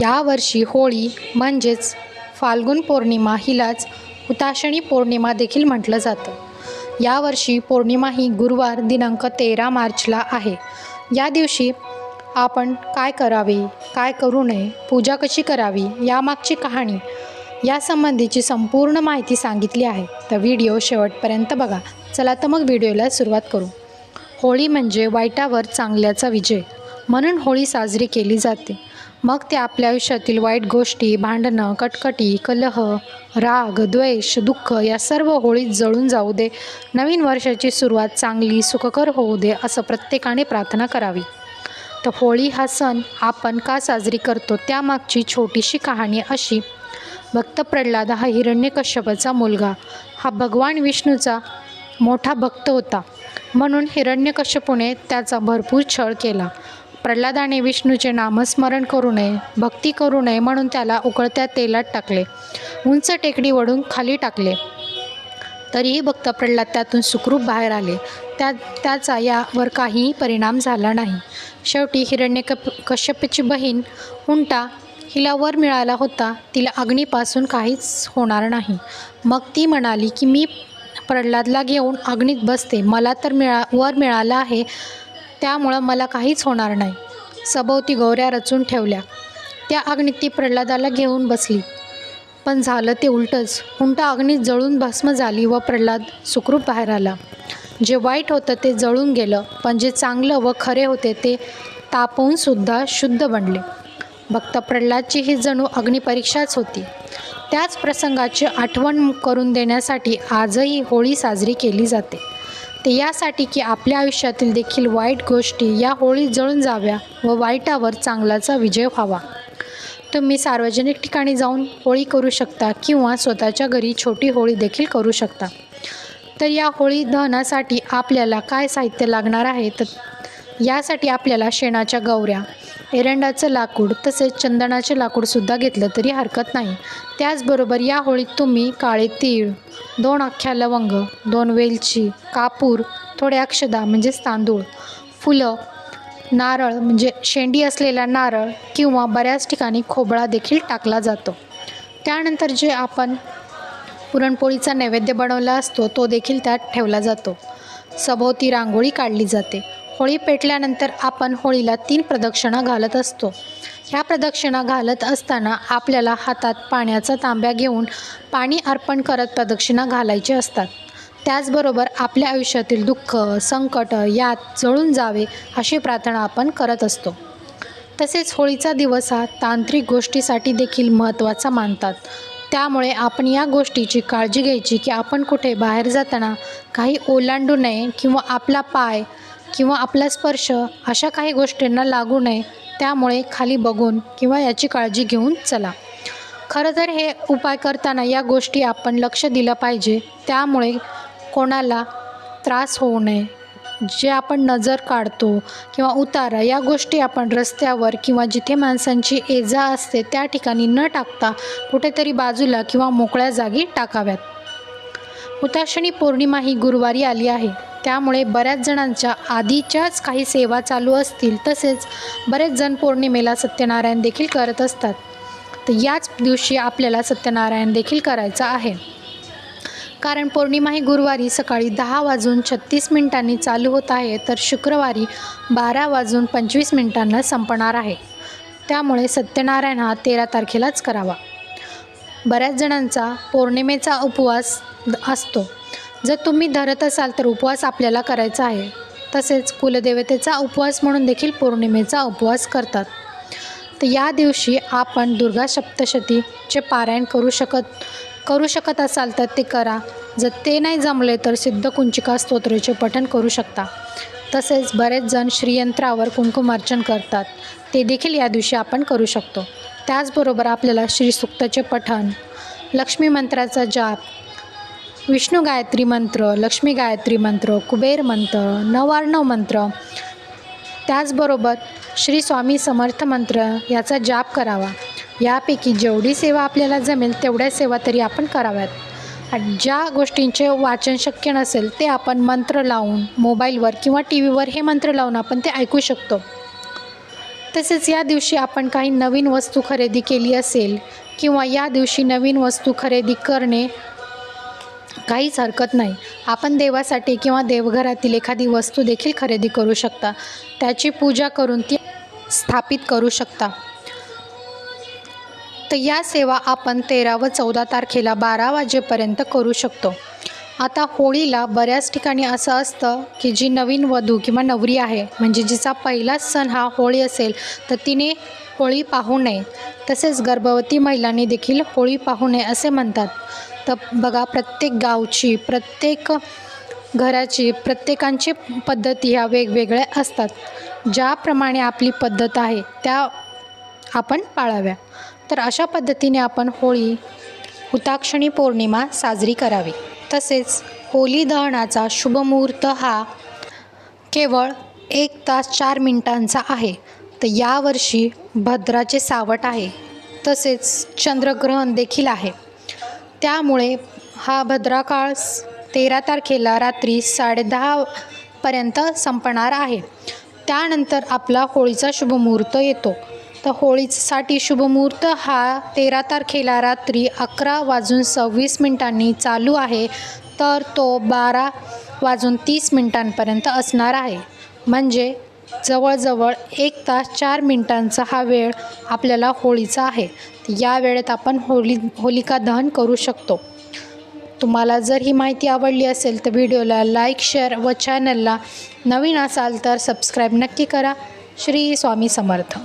यावर्षी होळी म्हणजेच फाल्गुन पौर्णिमा हिलाच उताशणी पौर्णिमा देखील म्हटलं जातं. यावर्षी पौर्णिमा ही गुरुवार दिनांक तेरा मार्चला आहे. या दिवशी आपण काय करावे काय करू नये पूजा कशी करावी यामागची कहाणी यासंबंधीची संपूर्ण माहिती सांगितली आहे. तर व्हिडिओ शेवटपर्यंत बघा. चला तर मग व्हिडिओला सुरुवात करू. होळी म्हणजे वाईटावर चांगल्याचा विजय. म्हणून होळी साजरी केली जाते. मग ते आपल्या आयुष्यातील वाईट गोष्टी भांडणं कटकटी कलह राग द्वेष दुःख या सर्व होळीत जळून जाऊ दे. नवीन वर्षाची सुरुवात चांगली सुखकर होऊ दे असं प्रत्येकाने प्रार्थना करावी. तर होळी हा सण आपण का साजरी करतो त्यामागची छोटीशी कहाणी अशी. भक्त प्रल्हाद हा हिरण्यकश्यपाचा मुलगा. हा भगवान विष्णूचा मोठा भक्त होता. म्हणून हिरण्यकश्यपूने त्याचा भरपूर छळ केला. प्रल्हादाने विष्णूचे नामस्मरण करू नये भक्ती करू नये म्हणून त्याला उकळत्या तेलात टाकले. उंच टेकडी वडून खाली टाकले. तरीही भक्त प्रल्हाद त्यातून सुखरूप बाहेर आले. त्या त्याचा यावर काहीही परिणाम झाला नाही. शेवटी हिरण्यकप कश्यपची बहीण हुंटा हिला वर मिळाला होता. तिला अग्नीपासून काहीच होणार नाही. मग ती म्हणाली की मी प्रल्हादला घेऊन अग्नीत बसते. मला तर मिळा वर मिळालं आहे. त्यामुळं मला काहीच होणार नाही. सभोवती गौऱ्या रचून ठेवल्या. त्या अग्नीत ती प्रल्हादाला घेऊन बसली. पण झालं ते उलटंच. हुंटा अग्नीत जळून भस्म झाली व प्रल्हाद सुखरूप बाहेर आला. जे वाईट होतं ते जळून गेलं पण जे चांगलं व खरे होते ते तापवूनसुद्धा शुद्ध बनले. भक्त प्रल्हादची ही जणू अग्निपरीक्षाच होती. त्याच प्रसंगाची आठवण करून देण्यासाठी आजही होळी साजरी केली जाते. ते यासाठी की आपल्या आयुष्यातील देखील वाईट गोष्टी या होळी जळून जाव्या व वाईटावर चांगल्याचा विजय व्हावा. तुम्ही सार्वजनिक ठिकाणी जाऊन होळी करू शकता किंवा स्वतःच्या घरी छोटी होळी देखील करू शकता. तर या होळी दहनासाठी आपल्याला काय साहित्य लागणार आहे? तर यासाठी आपल्याला शेणाच्या गौऱ्या एरंडाचं लाकूड तसेच चंदनाचे लाकूडसुद्धा घेतलं तरी हरकत नाही. त्याचबरोबर या होळीत तुम्ही काळे तीळ दोन अख्ख्या लवंग दोन वेलची कापूर थोडे अक्षदा म्हणजेच तांदूळ फुलं नारळ म्हणजे शेंडी असलेला नारळ किंवा बऱ्याच ठिकाणी खोबळा देखील टाकला जातो. त्यानंतर जे आपण पुरणपोळीचा नैवेद्य बनवला असतो तो देखील त्यात ठेवला जातो. सभोवती रांगोळी काढली जाते. होळी पेटल्यानंतर आपण होळीला तीन प्रदक्षिणा घालत असतो. ह्या प्रदक्षिणा घालत असताना आपल्याला हातात पाण्याचा तांब्या घेऊन पाणी अर्पण करत प्रदक्षिणा घालायचे असतात. त्याचबरोबर आपल्या आयुष्यातील दुःख संकट यात जळून जावे अशी प्रार्थना आपण करत असतो. तसेच होळीचा दिवस हा तांत्रिक गोष्टीसाठी देखील महत्त्वाचा मानतात. त्यामुळे आपण या गोष्टीची काळजी घ्यायची की आपण कुठे बाहेर जाताना काही ओलांडू नये किंवा आपला पाय किंवा आपला स्पर्श अशा काही गोष्टींना लागू नये त्यामुळे खाली बघून किंवा याची काळजी घेऊन चला. खरं तर हे उपाय करताना या गोष्टी आपण लक्ष दिलं पाहिजे त्यामुळे कोणाला त्रास होऊ नये. जे आपण नजर काढतो किंवा उतारा या गोष्टी आपण रस्त्यावर किंवा जिथे माणसांची एजा असते त्या ठिकाणी न टाकता कुठेतरी बाजूला किंवा मोकळ्या जागी टाकाव्यात. हुताशनी पौर्णिमा ही गुरुवारी आली आहे. त्यामुळे बऱ्याच जणांच्या आधीच्याच काही सेवा चालू असतील तसेच बरेच जण पौर्णिमेला सत्यनारायण देखील करत असतात. तर याच दिवशी आपल्याला सत्यनारायण देखील करायचं आहे. कारण पौर्णिमा ही गुरुवारी सकाळी दहा वाजून छत्तीस मिनिटांनी चालू होत आहे तर शुक्रवारी बारा वाजून पंचवीस मिनिटांना संपणार आहे. त्यामुळे सत्यनारायण हा तेरा तारखेलाच करावा. बऱ्याच जणांचा पौर्णिमेचा उपवास द- असतो. जर तुम्ही धरत असाल तर उपवास आपल्याला करायचा आहे. तसेच कुलदेवतेचा उपवास म्हणून देखील पौर्णिमेचा उपवास करतात. तर या दिवशी आपण दुर्गा सप्तशतीचे पारायण करू शकत करू शकत असाल तर ते करा. जर ते नाही जमले तर सिद्ध कुंचिका स्तोत्राचे पठण करू शकता. तसेच बरेच जण श्रीयंत्रावर कुंकुमार्चन करतात. ते देखील या दिवशी आपण करू शकतो. त्याचबरोबर आपल्याला श्रीसुक्ताचे पठण लक्ष्मी मंत्राचा जाप विष्णू गायत्री मंत्र लक्ष्मी गायत्री मंत्र कुबेर मंत्र नवार्णव मंत्र. त्याचबरोबर श्री स्वामी समर्थ मंत्र याचा जाप करावा. यापैकी जेवढी सेवा आपल्याला जमेल तेवढ्या सेवा तरी आपण कराव्यात. ज्या गोष्टींचे वाचन शक्य नसेल ते आपण मंत्र लावून मोबाईलवर किंवा टी व्हीवर हे मंत्र लावून आपण ते ऐकू शकतो. तसेच या दिवशी आपण काही नवीन वस्तू खरेदी केली असेल किंवा या दिवशी नवीन वस्तू खरेदी करणे काहीच हरकत नाही. आपण देवासाठी किंवा देवघरातील एखादी वस्तू देखील खरेदी करू शकता. त्याची पूजा करून ती स्थापित करू शकता. तर या सेवा आपण तेरा व चौदा तारखेला बारा वाजेपर्यंत करू शकतो. आता होळीला बऱ्याच ठिकाणी असं असतं की जी नवीन वधू किंवा नवरी आहे म्हणजे जिचा पहिलाच सण हा होळी असेल तर तिने होळी पाहू नये. तसेच गर्भवती महिलांनी देखील होळी पाहू नये असे म्हणतात. तर बघा प्रत्येक गावची प्रत्येक घराची प्रत्येकांची पद्धती ह्या वेगवेगळ्या असतात. ज्याप्रमाणे आपली पद्धत आहे त्या आपण पाळाव्या. तर अशा पद्धतीने आपण होळी हुताक्षणी पौर्णिमा साजरी करावी. तसेच होली दहनाचा शुभमुहूर्त हा केवळ एक तास चार मिनिटांचा आहे. तर यावर्षी भद्राचे सावट आहे. तसेच चंद्रग्रहण देखील आहे. त्यामुळे हा भद्राकाळ तेरा तारखेला रात्री साडेदहापर्यंत संपणार आहे. त्यानंतर आपला होळीचा शुभमुहूर्त येतो. तर होळीसाठी शुभमुहूर्त हा तेरा तारखेला रात्री अकरा वाजून सव्वीस मिनिटांनी चालू आहे. तर तो बारा वाजून तीस मिनिटांपर्यंत असणार आहे. म्हणजे जवळजवळ एक तास चार मिनिटांचा हा वेळ आपल्याला होळीचा आहे. या वेळेत आपण होली होलिका दहन करू शकतो. तुम्हाला जर ही माहिती आवडली असेल तर व्हिडिओला लाईक शेअर व चॅनलला नवीन असाल तर सबस्क्राईब नक्की करा. श्री स्वामी समर्थ.